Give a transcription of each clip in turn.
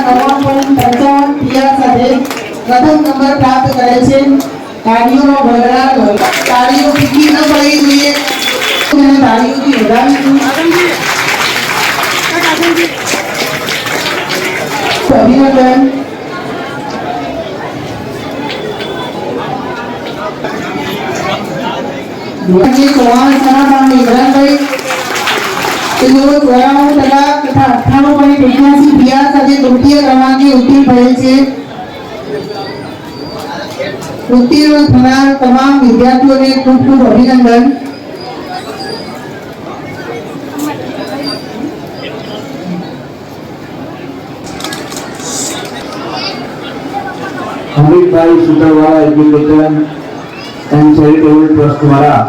નવ્વાણું પોઈન્ટ પંચાવન તથા અઠ્ઠાણું પોઈન્ટ એક્યાસી તૃતીય ક્રમાંકે ઉત્તીર્ણ થયેલ છે. ઉત્તીર્ણ થનાર તમામ વિદ્યાર્થીઓને ખૂબ ખૂબ અભિનંદન. Amitbhai Sutarwala education and charitable trust દ્વારા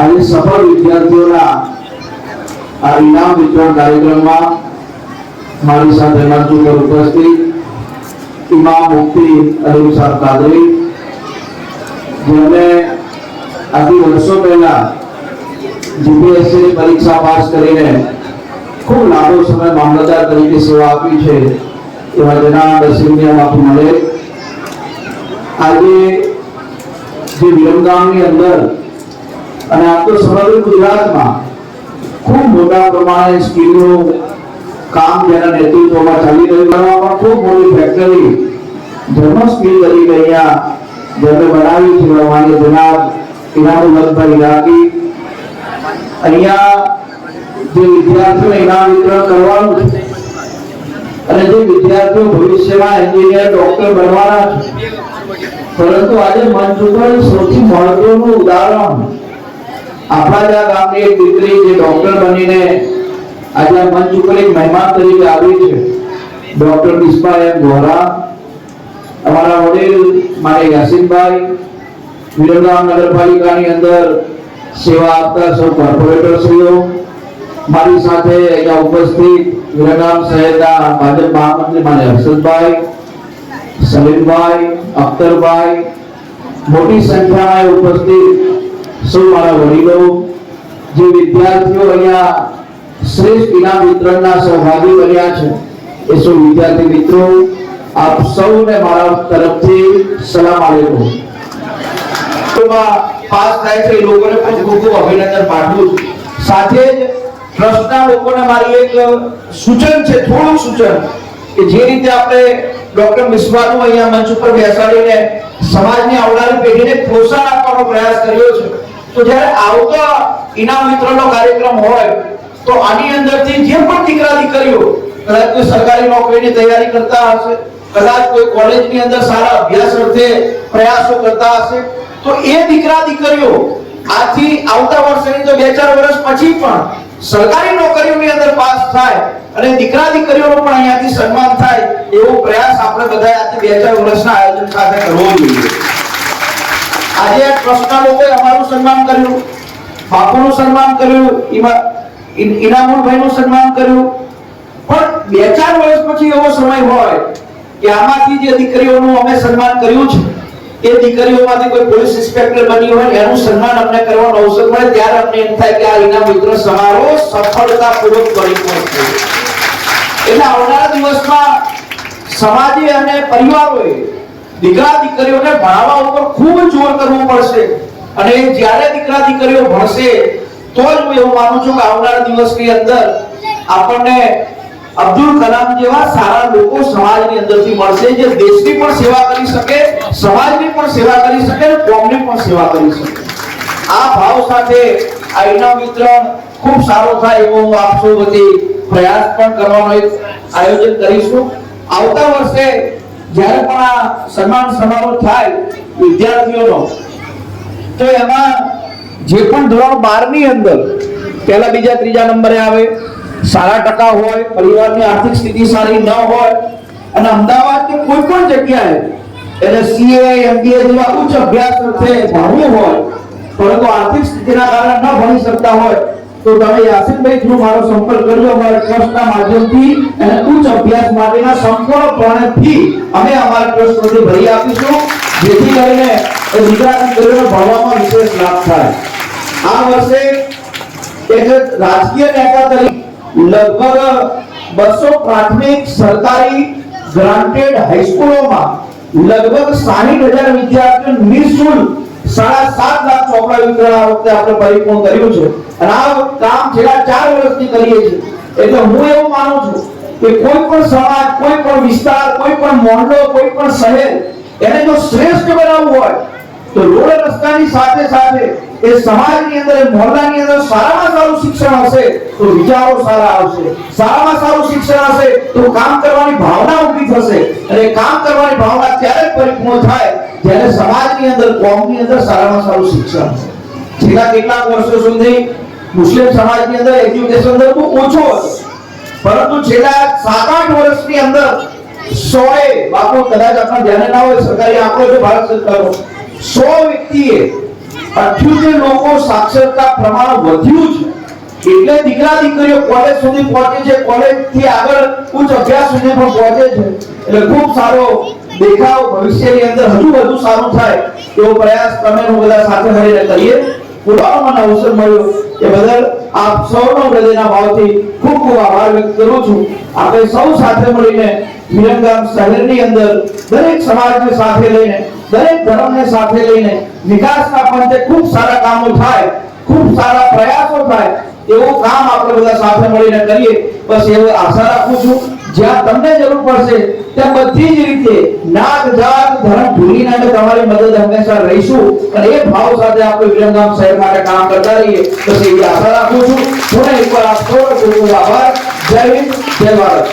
આજે સફળ વિદ્યાર્થીઓના આ ઇનામ વિતરણ કાર્યક્રમમાં મારી સાથે મંચ ઉપસ્થિત, ઇમામ મુફ્તી અલીમ સાહેબ કાદરી જેમણે આથી વર્ષો પહેલા જીપીએસસી ની પરીક્ષા પાસ કરીને ખૂબ લાંબો સમય મામલતદાર તરીકે સેવા આપી છે, એવા જનાબ દસીમિયા માફી મળે. આજે જે વિરમગામની અંદર અને આ તો સમગ્ર ગુજરાતમાં ખૂબ મોટા પ્રમાણે સ્કીલનું કામ જેના નેતૃત્વમાં ચાલી રહ્યું બનાવવામાં ખૂબ મોટી ફેક્ટરી જન્મ સ્કીલ તરીકે અહીંયા જેમણે બનાવી છે માન્ય જનાબ ઇનામુલ્લાહભાઈ ઈરાકી અહીંયા જે વિદ્યાર્થીઓને ઇનામ વિતરણ કરવાનું છે અને જે વિદ્યાર્થીઓ ભવિષ્યમાં એન્જિનિયર, ડોક્ટર બનવાના છે. પરંતુ આજે મંચ ઉપર સૌથી મહત્વનું ઉદાહરણ આપણા જ ગામની એક દીકરી જે ડોક્ટર બનીને આજે આ મંચ ઉપર એક મહેમાન તરીકે આવી છે. ડોક્ટર બિસ્મા ગોરા અમારા વડીલ મારે યાસીનભાઈ વિરમગામ નગરપાલિકાની અંદર સેવા આપતા સૌ કોર્પોરેટરશ્રીઓ મારી સાથે અહીંયા ઉપસ્થિત વિરમગામ શહેરના ભાજપ મહામંત્રી મારે હર્ષદભાઈ, સલીમભાઈ, અખ્તરભાઈ, મોટી સંખ્યામાં ઉપસ્થિત સૌ મારા વડીલો, જે વિદ્યાર્થીઓ અહીંયા શ્રેષ્ઠ ઇનામ વિતરણના સહભાગી બન્યા છે. એ સૌ વિદ્યાર્થી મિત્રો, આપ સૌને મારા તરફથી સલામ આલેકુમ. માં પાસ થાય છે લોકોને પણ ખૂબ ખૂબ અભિનંદન પાઠવું સાથે જ ટ્રસ્ટના લોકોને મારી એક સૂચન છે, થોડું સૂચન, કે જે રીતે આપણે ડોક્ટર મિસ્બાનું અહીંયા મંચ ઉપર બેસાડીને સમાજની આવનારી પેઢીને પ્રોત્સાહન આપવાનો પ્રયાસ કર્યો છે. તો જ્યારે આવતા ઇનામ વિતરણનો કાર્યક્રમ હોય તો આની અંદરથી જે પણ દીકરા દીકરીઓ કદાચ કોઈ સરકારી નોકરીની તૈયારી કરતા હશે, કદાચ કોઈ કોલેજની અંદર સારા અભ્યાસ અર્થે પ્રયાસો કરતા હશે, તો એ દીકરા દીકરીઓ આથી આવતા વર્ષની તો બે ચાર વર્ષ પછી પણ સરકારી નોકરીઓની અંદર પાસ થાય અને દીકરા દીકરીઓનું પણ અહીંયાથી સન્માન થાય, એવો પ્રયાસ આપણે બધા આથી બે ચાર વર્ષના આયોજન સાથે કરવો જોઈએ. આજે આ ટ્રસ્ટના લોકોએ અમારું સન્માન કર્યું, બાપુનું સન્માન કર્યું ઇ- ઇનામુલભાઈનું સન્માન કર્યું. પણ બે ચાર વર્ષ પછી એવો સમય હોય કે આમાંથી જે દીકરીઓનું અમે સન્માન કર્યું છે, એ દીકરીઓમાંથી કોઈ પોલીસ ઇન્સ્પેક્ટર બની હોય એનું સન્માન અમને કરવાનો અવસર મળે, ત્યારે અમને એમ થાય કે આ ઇનામ મિત્ર સમારોહ સફળતાપૂર્વક પરિપૂર્ણ થયો એટલે આવનારા દિવસમાં સમાજે અને પરિવારોએ દીકરા દીકરીઓને ભણાવવા ઉપર ખૂબ જોર કરવું પડશે. અને જ્યારે દીકરા દીકરીઓ ભણશે તો જ હું એવું માનું છું કે આવનારા દિવસની અંદર આપણને અબ્દુલ કલામ જેવા સારા લોકો સમાજની અંદરથી મળશે, જે દેશની પણ સેવા કરી શકે, સમાજની પણ સેવા કરી શકે અને કોમની પણ સેવા કરી શકે. આ ભાવ સાથે આ ઇનામ વિતરણ ખૂબ સારો થાય એવો હું આપ સૌ પ્રયાસ પણ કરવાનો એક આયોજન કરીશું. આવતા વર્ષે જ્યારે પણ આ સન્માન સમારોહ થાય વિદ્યાર્થીઓનો, તો એમાં જે પણ ધોરણ 12 ની અંદર પહેલા બીજા ત્રીજા નંબરે આવે, સારા ટકા હોય, પરિવારની આર્થિક સ્થિતિ સારી ન હોય, અને અમદાવાદ કે કોઈ પણ જગ્યાએ, એને સીએ એમબીએ જેવા ઉચ્ચ અભ્યાસ અર્થે ભણવું હોય, પરંતુ આર્થિક સ્થિતિના કારણે ન ભણી શકતા હોય, તો તમે યાસીનભાઈ થ્રુ મારો સંપર્ક કરજો, અમારા ટ્રસ્ટના માધ્યમથી એને ઉચ્ચ અભ્યાસ માટેના સંપૂર્ણપણે ફી અમે અમારા ટ્રસ્ટ માટે ભરી આપીશું, જેથી કરીને એ દીકરા ભણવામાં વિશેષ લાભ થાય. આ વર્ષે એક રાજકીય નેતા તરીકે લગભગ બસો પ્રાથમિક સરકારી ગ્રાન્ટેડ હાઈસ્કૂલોમાં લગભગ સાહીઠ હજાર વિદ્યાર્થીઓ નિઃશુલ્ક સાડા સાત લાખ ચોપડા વિતરણ આ વખતે આપણે પરિપૂર્ણ કર્યું છે. અને આ કામ છેલ્લા ચાર વર્ષથી કરીએ છીએ. એટલે હું એવું માનું છું કે કોઈ પણ સમાજ, કોઈ પણ વિસ્તાર, કોઈ પણ મોહલ્લો કોઈ પણ શહેર એને જો શ્રેષ્ઠ બનાવવું હોય, તો રોડ રસ્તાની સાથે સાથે એ સમાજની અંદર મોહલ્લાની અંદર સારામાં સારું શિક્ષણ હશે તો વિચારો સારા આવશે. સારામાં સારું શિક્ષણ હશે તો કામ કરવાની ભાવના ઊભી થશે. અને કામ કરવાની ભાવના ત્યારે પરિપૂર્ણ થાય જ્યારે સમાજની અંદર, કોમની અંદર સારામાં સારું શિક્ષણ હશે. છેલ્લા કેટલાક વર્ષો સુધી મુસ્લિમ સમાજની અંદર એજ્યુકેશન દર બહુ ઓછો હતો. પરંતુ છેલ્લા સાત આઠ વર્ષની અંદર સોએ, બાપુ, કદાચ આપણા ધ્યાને ના હોય, સરકારી આંકડો છે, ભારત સરકારનો, સો વ્યક્તિએ અઠ્યોતેર લોકો સાક્ષરતા પ્રમાણ વધ્યું છે, એટલે દીકરા દીકરીઓ કોલેજ સુધી પહોંચે છે કોલેજથી આગળ ઉચ્ચ અભ્યાસ સુધી પણ પહોંચે છે. એટલે ખૂબ સારો દેખાવ ભવિષ્યની અંદર હજુ વધુ સારું થાય એવો પ્રયાસ તમે બધા સાથે મળીને કરીએ. બોલવાનો મને અવસર મળ્યો એ બદલ આપ સૌનો હૃદયના ભાવથી ખૂબ ખૂબ આભાર વ્યક્ત કરું છું. આપણે સૌ સાથે મળીને વિરમગામ શહેરની અંદર દરેક સમાજને સાથે લઈને દરેક ધર્મને સાથે લઈને વિકાસના પંથે ખૂબ સારા કામો થાય, ખૂબ સારા પ્રયાસો થાય, એવું કામ આપણે બધા સાથે મળીને કરીએ, બસ એવી આશા રાખું છું, જ્યાં તમને જરૂર પડશે, ત્યાં બધી જ રીતે નાગ જાત ધર્મ ભૂલીને અમે તમારી મદદ હંમેશા રહીશું, અને એ ભાવ સાથે આપણે વિરમગામ શહેર માટે કામ કરતા રહીએ તો એવી આશા રાખું છું. પુનઃ એકવાર આપ સૌનો ખૂબ આભાર. જય હિન્દ, જય ભારત.